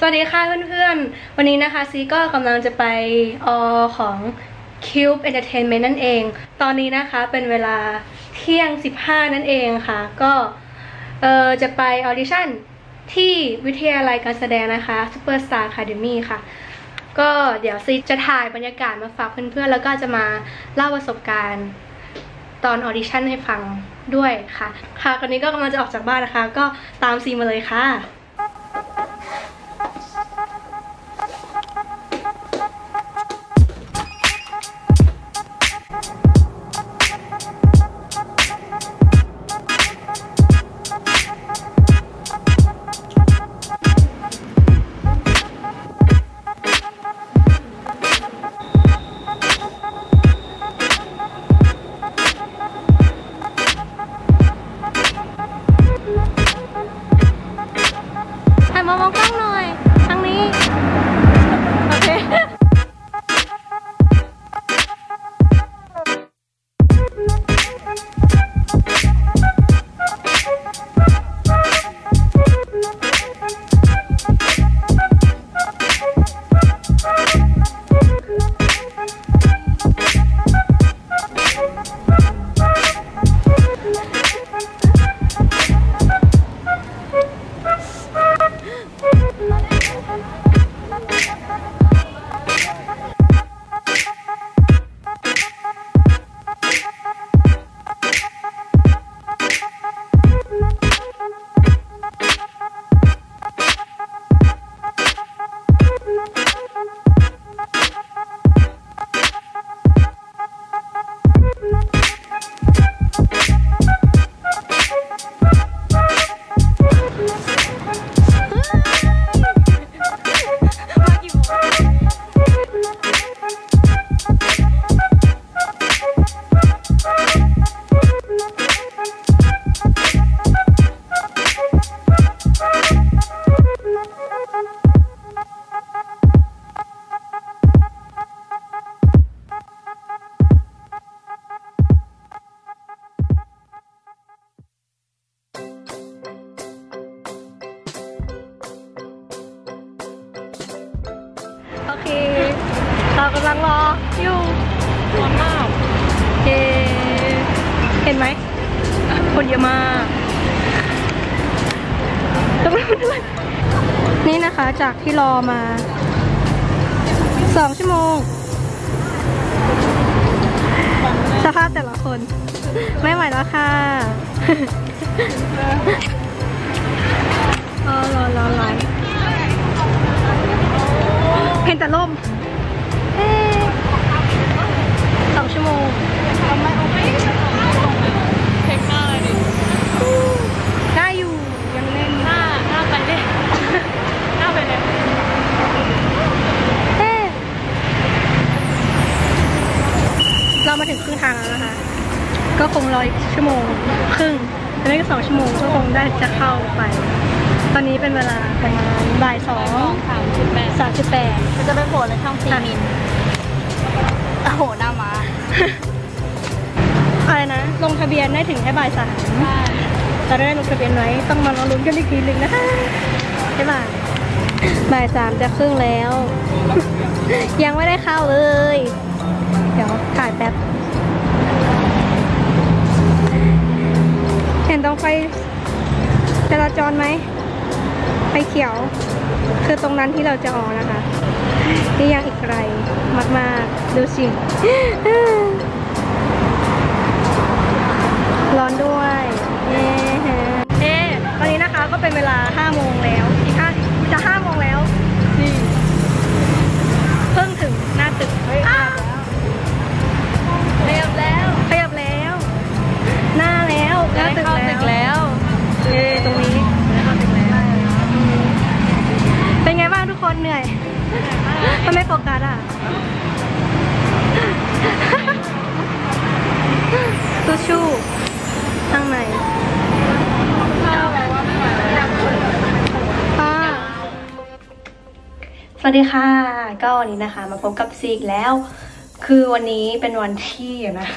สวัสดีค่ะเพื่อนๆ วันนี้นะคะซีก็กำลังจะไปออของ Cube Entertainment นั่นเอง ตอนนี้นะคะเป็นเวลาเที่ยง 15 นั่นเองค่ะ ก็เออจะไปออดิชั่นที่วิทยาลัยการแสดงนะคะ Superstar Academy ค่ะ ก็เดี๋ยวซีจะถ่ายบรรยากาศมาฝากเพื่อนๆ แล้วก็จะมาเล่าประสบการณ์ตอนออดิชั่นให้ฟังด้วยค่ะ ค่ะตอนนี้ก็กำลังจะออกจากบ้านนะคะ ก็ตามซีมาเลยค่ะ โอเค เรากำลังรออยู่ร้อนมากเย้เห็นไหม คนเยอะมากต้องมาด้วยนี่นะคะจากที่รอมาสองชั่วโมง สภาพแต่ละคน ไม่ไหวแล้วค่ะ เห็นแต่ลมเอ๊ะสองชั่วโมงเทคหน้าเลยดิได้อยู่ ยังเล่นหน้าหน้าไปเลยหน้าไปเลยเอ๊ะเรามาถึงครึ่งทางแล้วนะคะ ก็คงรออีกชั่วโมง ครึ่งจะไม่ก็สองชั่วโมงก็คงได้จะเข้าไป ตอนนี้เป็นเวลาประมาณบ่ายสองสามสิบแปดสามสิบแปดจะไปโผล่ในช่องซีมินโอ้โหหน้ามาอะไรนะ ลงทะเบียนได้ถึงแค่บ่ายสามใช่จะได้ลงทะเบียนไหมต้องมารอลุ้นกันอีกทีหนึ่งนะคะใช่ป่ะบ่ายสามจะครึ่งแล้ว ยังไม่ได้เข้าเลย เดี๋ยวถ่ายแป๊บเห็นตรงไฟจราจรไหม ไฟเขียว คือตรงนั้นที่เราจะออกนะคะ นี่ยังอีกไกลมากๆ ดูสิ ร้อนด้วยเย้เอ๊ะตอนนี้นะคะก็เป็นเวลา5โมงแล้วอีก5จะ5โมงแล้ว นี่ เพิ่งถึงหน้าตึก วัสดีค่ะ ก็วันนี้นะคะ มาพบกับซีอีกแล้ว คือวันนี้เป็นวันที่นะ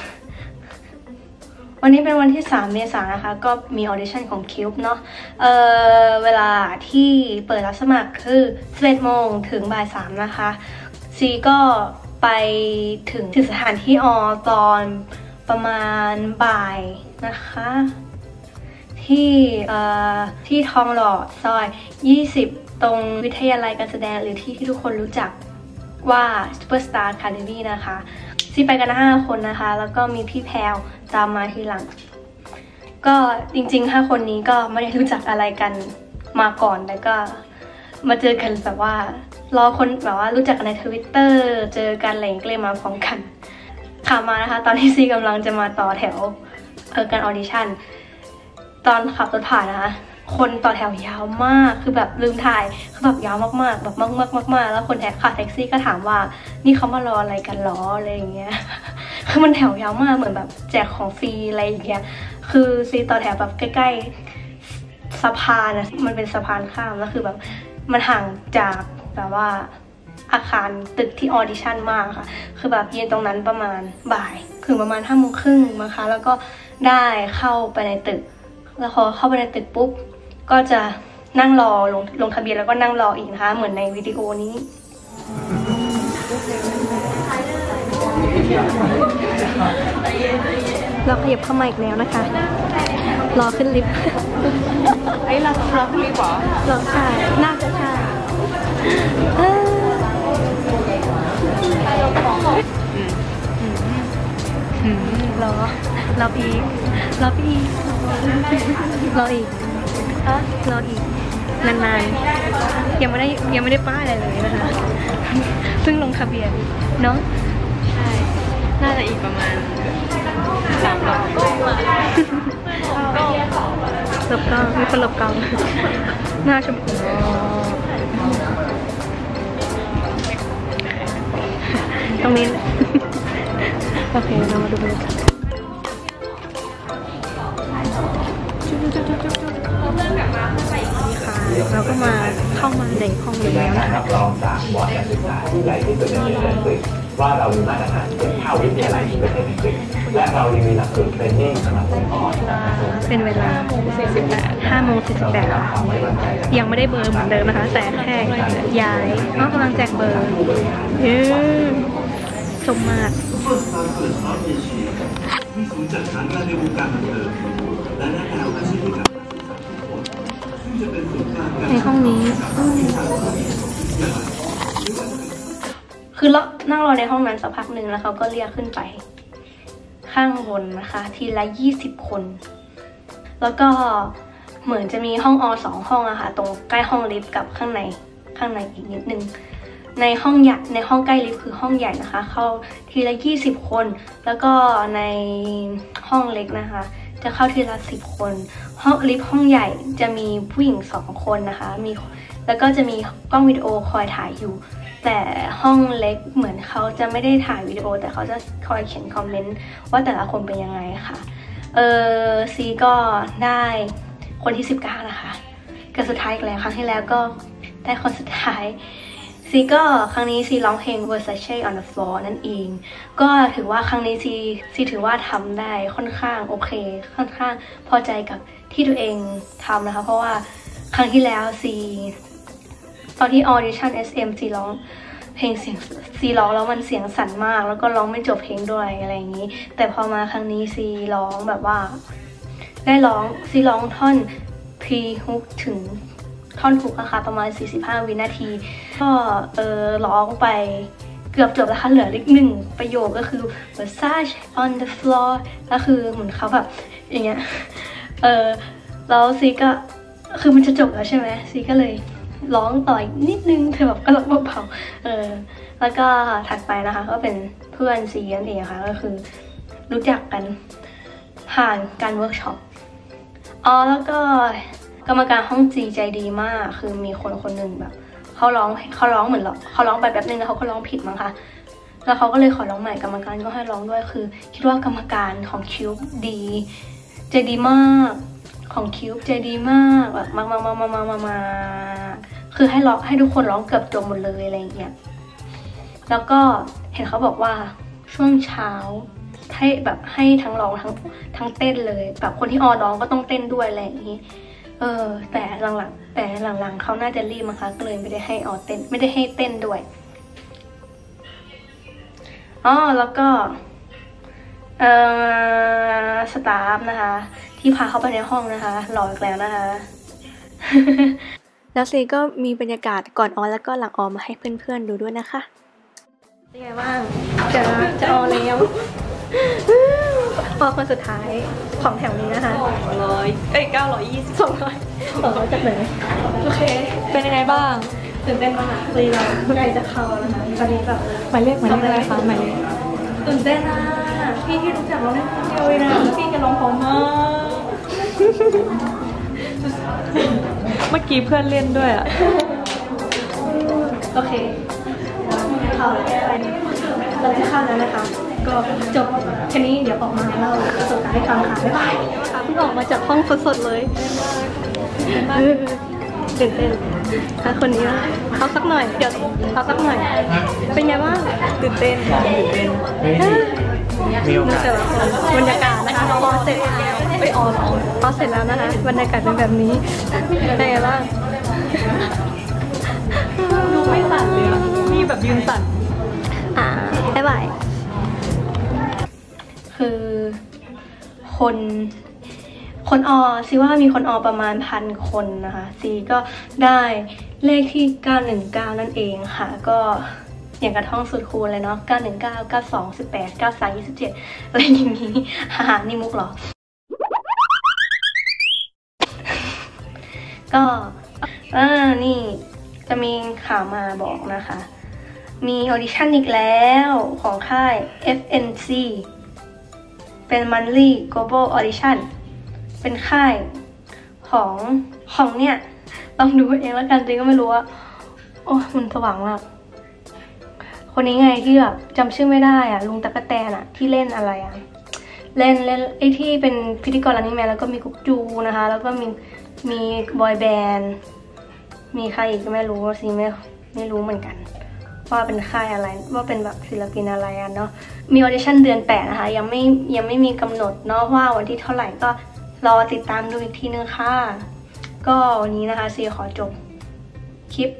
วันนี้เป็นวันที่ 3 เมษายนนะคะ ก็มีออดิชั่นของ Cube เนาะเออเวลาที่เปิดรับสมัครคือ11โมงถึงบ่าย3นะคะ ซีก็ไปถึงถึงสถานที่ออตอนประมาณบ่ายนะคะ ที่เอ่อที่ทองหล่อซอย 20 ตรงวิทยาลัยการแสดงหรือที่ที่ทุกคนรู้จักว่า Superstar Academy นะคะซีไปกัน 5 คนนะคะ แล้วก็มีพี่แพลวตามมาทีหลัง ก็จริงๆ 5 คนนี้ก็ไม่ได้รู้จักอะไรกันมาก่อนแต่ก็มาเจอกันแบบว่ารอคนแบบว่ารู้จักกันในทวิตเตอร์เจอกันอะไรอย่างเงี้ยก็เลยมาพร้อมกันข่าวมานะคะ ตอนที่ซีกำลังจะมาต่อแถวเออการออดิชั่น ตอนขับรถผ่านนะคะ คนต่อแถวยาวมาก คือแบบลืมถ่ายคือแบบยาวมากๆ แบบมากๆมากๆแล้วคนแท็กค่ะแท็กซี่ก็ถามว่า นี่เขามารออะไรกันหรออะไรอย่างเงี้ย คือมันแถวยาวมากเหมือนแบบแจกของฟรีอะไรอย่างเงี้ย คือซีต่อแถวแบบใกล้ๆสะพานอะมันเป็นสะพานข้ามแล้วคือแบบมันห่างจากแบบว่าอาคารตึกที่ออดิชั่นมากค่ะ คือแบบยืนตรงนั้นประมาณบ่ายถึงประมาณห้าโมงครึ่งนะคะ แล้วก็ได้เข้าไปในตึก แล้วพอเข้าไปในตึกปุ๊บ ก็จะนั่งรอลงลงทะเบียนแล้วก็นั่งรออีกนะคะ เหมือนในวิดีโอนี้เราขยับเข้ามาอีกแล้วนะคะ รอขึ้นลิฟต์ไอ้เราเราคุยกว่ารอใช่น่าจะใช่เออรอรออีกรออีกรออีก อะรออีกนานๆยังไม่ได้ยังไม่ได้ป้ายอะไรเลยนะคะเพิ่งลงทะเบียนเนาะใช่น่าจะอีกประมาณสามรอบหลบกล้องมีคนหลบกล้องหน้าชมพูตรงนี้ โอเค เรามาดูบรรยากาศ เราก็มาเข้ามาในห้องนี้แล้วนะคะรับรองจากบอร์ดการศึกษาที่ใหญ่ที่สุดในประเทศอังกฤษว่าเรามีมาตรฐานเทียบเท่าวิทยาลัยที่ประเทศอังกฤษและเรายังมีหลักสูตรเทรนนิ่งสำหรับองค์กรนะครับเป็นเวลา5โมง48ค่ะยังไม่ได้เบอร์เหมือนเดิมนะคะ แต่แค่ย้ายน้องกำลังแจกเบอร์เย้สมมากมีศูนย์จัดหางานในวงการบันเทิงและแนะแนวอาชีพให้กับ ในห้องนี้คือเรานั่งรอในห้องนั้นสักพักหนึ่งแล้วเขาก็เรียกขึ้นไป ข้างบนนะคะ ทีละยี่สิบคน แล้วก็เหมือนจะมีห้องอสองห้องอะค่ะ ตรงใกล้ห้องลิฟต์กับข้างในข้างในอีกนิดนึงในห้องใหญ่ในห้องใกล้ลิฟต์คือห้องใหญ่นะคะ เข้าทีละยี่สิบคน แล้วก็ในห้องเล็กนะคะ จะเข้าทีละสิบคน ห้องลิฟต์ห้องใหญ่จะมีผู้หญิงสองคนนะคะ มีแล้วก็จะมีกล้องวิดีโอคอยถ่ายอยู่ แต่ห้องเล็กเหมือนเขาจะไม่ได้ถ่ายวิดีโอ แต่เขาจะคอยเขียนคอมเมนต์ว่าแต่ละคนเป็นยังไงค่ะ เออซีก็ได้คนที่ 19 นะคะ ก็สุดท้ายอีกแล้วครั้งที่แล้วก็ได้คนสุดท้าย ซีก็ครั้งนี้ซีร้องเพลง Versace on the floor นั่นเอง ก็ถือว่าครั้งนี้ซีซีถือว่าทำได้ค่อนข้างโอเค ค่อนข้างพอใจกับที่ตัวเองทำนะคะ เพราะว่าครั้งที่แล้วซีตอนที่ audition SM ซีร้องเพลงเสียงซีร้องแล้วมันเสียงสั่นมาก แล้วก็ร้องไม่จบเพลงด้วยอะไรอย่างนี้ แต่พอมาครั้งนี้ซีร้องแบบว่า ได้ร้องซีร้องท่อน P hook ถึงท่อนฮุกนะคะประมาณ 45 วินาที ก็เออร้องไปเกือบจบแล้วค่ะเหลืออีกหนึ่งประโยคก็คือ Versace on the floor แล้วคือเหมือนเขาแบบอย่างเงี้ยเออแล้วซีก็คือมันจะจบแล้วใช่ไหมซีก็เลยร้องต่ออีกนิดนึงเธอแบบก็ร้องเบาๆเออแล้วก็ถัดไปนะคะ ก็เป็นเพื่อนซีนั่นเองค่ะก็คือรู้จักกันผ่านการเวิร์กช็อปอ๋อแล้วก็กรรมการห้องจีใจดีมาก คือมีคนคนหนึ่งแบบ เขาร้องเขาร้องเหมือนเขาร้องไปแบบนึงแล้วเขาก็ร้องผิดมั้งคะแล้วเขาก็เลยขอร้องใหม่กรรมการก็ให้ร้องด้วยคือ คิดว่ากรรมการของคิวดีใจดีมากของคิวใจดีมากแบบมากมากมากมากมากมามาคือให้ร้องให้ทุกคนร้องเกือบจบหมดเลยอะไรอย่างเงี้ยแล้วก็เห็นเขาบอกว่าช่วงเช้าให้แบบให้ทั้งร้องทั้งทั้งเต้นเลย แบบคนที่ออร้องก็ต้องเต้นด้วยอะไรอย่างนี้ เออ แต่หลังๆแต่หลังๆเขาน่าจะรีบมั้งคะก็เลยไม่ได้ให้ออเต้น ไม่ได้ให้เต้นด้วยอ๋อแล้วก็เอ่อสตาฟนะคะ ที่พาเข้าไปในห้องนะคะหล่ออีกแล้วนะคะแล้วซีก็มีบรรยากาศก่อนออนแล้วก็หลังออนมาให้เพื่อนๆดูด้วยนะคะเป็นไงบ้างจะจะออนแล้วออนคนสุดท้าย ของแถวนี้นะคะร้อยเอ้ยเก้าร้อยยี่สิบสองร้อยสองร้อยจากไหนโอเค เป็นยังไงบ้างตื่นเต้นมากซีเราใกล้จะเข้าแล้วนะคะตอนนี้แบบหมายเลขหมายเลขอะไรคะหมายเลขตื่นเต้นอะพี่ที่รู้จักเราได้คนเดียวเลยนะแล้วพี่แกันร้องเพอมากเมื่อกี้เพื่อนเล่นด้วยอะโอเคเข้าแล้วเราจะเข้าแล้วนะคะ ก็จบ แค่นี้เดี๋ยวออกมาเล่าประสบการณ์ให้ฟังค่ะบ๊ายบายเพิ่งออกมาจากห้องสดๆเลยเออตื่นเต้นถ้าคนนี้นะเขาสักหน่อย เดี๋ยวเขาสักหน่อย เป็นไงบ้างตื่นเต้นค่ะตื่นเต้นมีโอกาสแต่ละคนบรรยากาศนะคะพอเสร็จแล้วไม่ออนพอเสร็จแล้วนะคะบรรยากาศเป็นแบบนี้เป็นไงบ้างดูไม่สั่นเลยอะนี่แบบยืนสั่นอ่าบ๊ายบาย คือคนคนออซีว่ามีคนออประมาณพันคนนะคะซีก็ได้เลขที่ 919 นั่นเองค่ะ ก็อย่างกระท่องสุดคูณเลยเนาะ 919 92 18 93 27 อะไรอย่างนี้ฮ่านี่มุกเหรอ ก็อ่านี่จะมีข่าวมาบอกนะคะ มีออดิชั่นอีกแล้วของค่าย FNC เป็น Monthly Global Audition เป็นค่ายของของเนี่ยลองดูเองแล้วกันจริงก็ไม่รู้ว่าโอ้มันสว่างมากคนนี้ไงที่แบบจำชื่อไม่ได้อะลุงตะกะแตนอะที่เล่นอะไรอะเล่นเล่นไอที่เป็นพิธีกรรันนี่แมนแล้วก็มีกุ๊กจูนะคะ แล้วก็มีมีบอยแบนด์มีใครอีกก็ไม่รู้สิไม่ไม่รู้เหมือนกัน ว่าเป็นค่ายอะไร ว่าเป็นแบบศิลปินอะไรอะเนาะมีออเดชั่นเดือนแปดนะคะ ยังไม่ยังไม่มีกำหนดเนาะว่าวันที่เท่าไหร่ก็รอติดตามดูอีกทีนึงค่ะ ก็วันนี้นะคะซีขอจบคลิป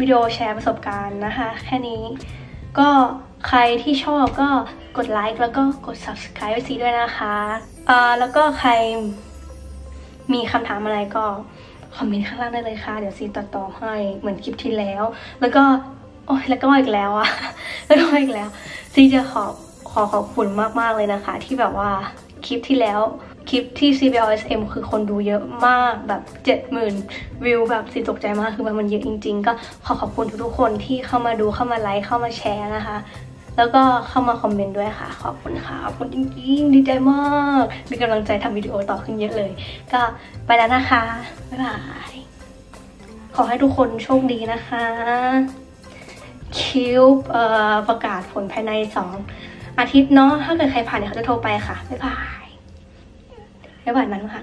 วิดีโอแชร์ประสบการณ์นะคะ แค่นี้ก็ใครที่ชอบก็กดไลค์แล้วก็กด subscribe ไว้ซีด้วยนะคะอ่าแล้วก็ใครมีคำถามอะไรก็ คอมเมนต์ข้างล่างได้เลยค่ะ เดี๋ยวซีตัดต่อให้เหมือนคลิปที่แล้ว แล้วก็โอ้ยแล้วก็อีกแล้วอะแล้วก็อีกแล้ว ซีจะขอขอขอบคุณมาก ๆ เลยนะคะ ที่แบบว่าคลิปที่แล้วคลิปที่ CBLSM คือคนดูเยอะมากแบบ 70,000 วิวแบบซีตกใจมากคือแบบมันเยอะจริง ๆ ก็ขอขอบคุณทุกๆคนที่เข้ามาดูเข้ามาไลค์เข้ามาแชร์นะคะ แล้วก็เข้ามาคอมเมนต์ด้วยค่ะ ขอบคุณค่ะ ขอบคุณจริงๆ ดีใจมาก มีกำลังใจทำวิดีโอต่อขึ้นเยอะเลย ก็ไปแล้วนะคะ บ๊ายบาย ขอให้ทุกคนโชคดีนะคะ คิวประกาศผลภายในสองอาทิตย์เนาะ ถ้าเกิดใครผ่านเนี่ยเขาจะโทรไปค่ะ บ๊ายบาย บ๊ายบายนั้นค่ะ